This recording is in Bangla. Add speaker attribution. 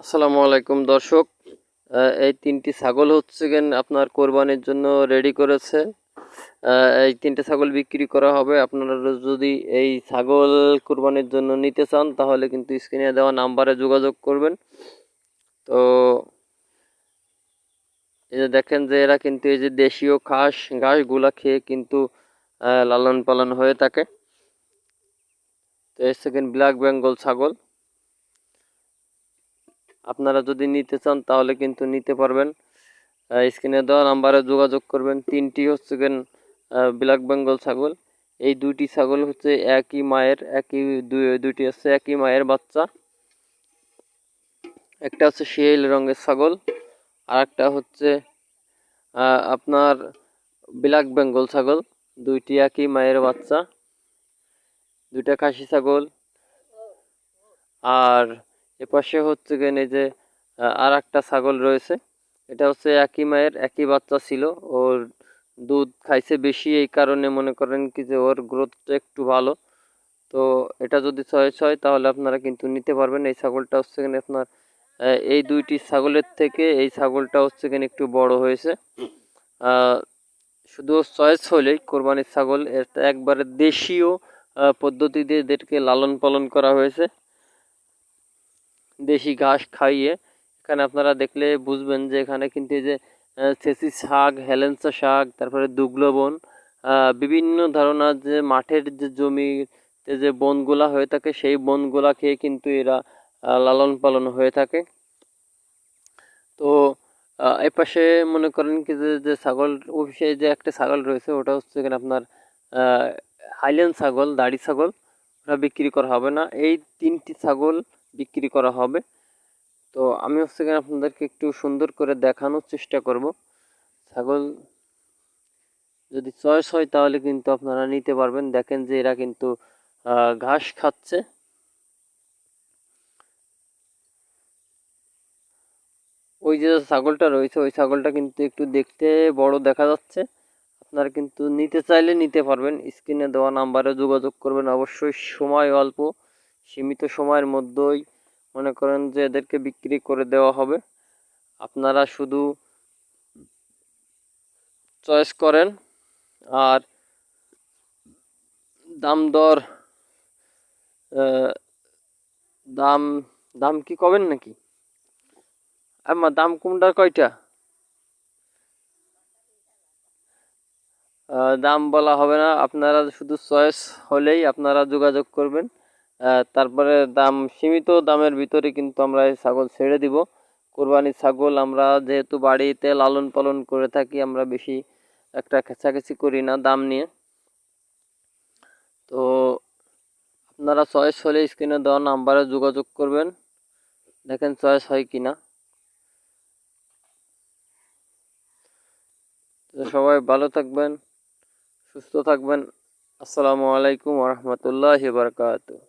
Speaker 1: আসসালামু আলাইকুম, দর্শক। এই তিনটি ছাগল হচ্ছে গেন আপনার কোরবানির জন্য রেডি করেছে। এই তিনটে ছাগল বিক্রি করা হবে। আপনারা যদি এই ছাগল কোরবানির জন্য নিতে চান, তাহলে কিন্তু স্ক্রিনে দেওয়া নাম্বারে যোগাযোগ করবেন। তো, এই যে দেখেন যে এরা কিন্তু এই যে দেশীয় ঘাস, ঘাসগুলা খেয়ে কিন্তু লালন পালন হয়ে থাকে। তো এই সেকেন্ড ব্ল্যাক বেঙ্গল ছাগল। আপনারা যদি নিতে চান, তাহলে কিন্তু নিতে পারবেন। স্ক্রিনে দেওয়া নাম্বারে যোগাযোগ করবেন। তিনটি হচ্ছে ব্ল্যাক বেঙ্গল ছাগল। এই দুইটি ছাগল হচ্ছে একই মায়ের, একই দুই- দুইটি হচ্ছে একই মায়ের বাচ্চা। একটা হচ্ছে শিয়াল রঙের ছাগল আর একটা হচ্ছে আপনার ব্ল্যাক বেঙ্গল ছাগল। দুইটি একই মায়ের বাচ্চা। দুইটা খাসি ছাগল। আর এপাশে হচ্ছে এই যে আর একটা ছাগল রয়েছে। এটা হচ্ছে একই মায়ের, একই বাচ্চা ছিল। ওর দুধ খাইছে বেশি, এই কারণে মনে করেন কি যে ওর গ্রোথটা একটু ভালো। তো এটা যদি ছয় ছয়, তাহলে আপনারা কিন্তু নিতে পারবেন। এই ছাগলটা হচ্ছে গেন আপনার এই দুইটি ছাগলের থেকে এই ছাগলটা হচ্ছে গেন একটু বড় হয়েছে। শুধু চয়েস হলেই কোরবানির ছাগল। এটা একবারে দেশীয় পদ্ধতিতে এদেরকে লালন পালন করা হয়েছে। দেশি ঘাস খাইয়ে, এখানে আপনারা দেখলে বুঝবেন যে এখানে কিন্তু এই যে চেঁচি শাক, হেলেঞ্চা শাক, তারপরে দুগলো বন বিভিন্ন ধরনের যে মাঠের যে জমিতে যে বনগুলা হয়ে থাকে, সেই বনগুলা খেয়ে কিন্তু এরা লালন পালন হয়ে থাকে। তো এ পাশে মনে করেন কি যে যে ছাগল অফিসে যে একটা ছাগল রয়েছে, ওটা হচ্ছে এখানে আপনার হাইল্যান্ড ছাগল, দাড়ি ছাগল, ওটা বিক্রি করা হবে না। এই তিনটি ছাগল বিক্রি করা হবে। তো আমি হচ্ছে এখানে আপনাদেরকে একটু সুন্দর করে দেখানোর চেষ্টা করব। ছাগল যদি চয়েস হয় তাহলে কিন্তু আপনারা নিতে পারবেন। দেখেন যে এরা কিন্তু ঘাস খাচ্ছে। ওই যে ছাগলটা রয়েছে, ওই ছাগলটা কিন্তু একটু দেখতে বড় দেখা যাচ্ছে। আপনারা কিন্তু নিতে চাইলে নিতে পারবেন। স্ক্রিনে দেওয়া নাম্বারে যোগাযোগ করবেন। অবশ্যই সময় অল্প, সীমিত সময়ের মধ্যেই মনে করেন যে এদেরকে বিক্রি করে দেওয়া হবে। আপনারা শুধু চয়েস করেন আর দাম দর দাম দাম কি কবেন নাকি? আমার দাম কোনটার কয়টা? দাম বলা হবে না। আপনারা শুধু চয়েস হলেই আপনারা যোগাযোগ করবেন। তারপরে দাম, সীমিত দামের ভিতরে কিন্তু আমরা এই ছাগল ছেড়ে দিব। কোরবানির ছাগল আমরা যেহেতু বাড়িতে লালন পালন করে থাকি, আমরা বেশি একটা খেঁচাখেচি করি না দাম নিয়ে। তো আপনারা চয়েস হলে স্ক্রিনে দেওয়া নাম্বারে যোগাযোগ করবেন। দেখেন চয়েস হয় কি না সবাই ভালো থাকবেন, সুস্থ থাকবেন। আসসালামু আলাইকুম রহমতুল্লাহ বারকাতুহ।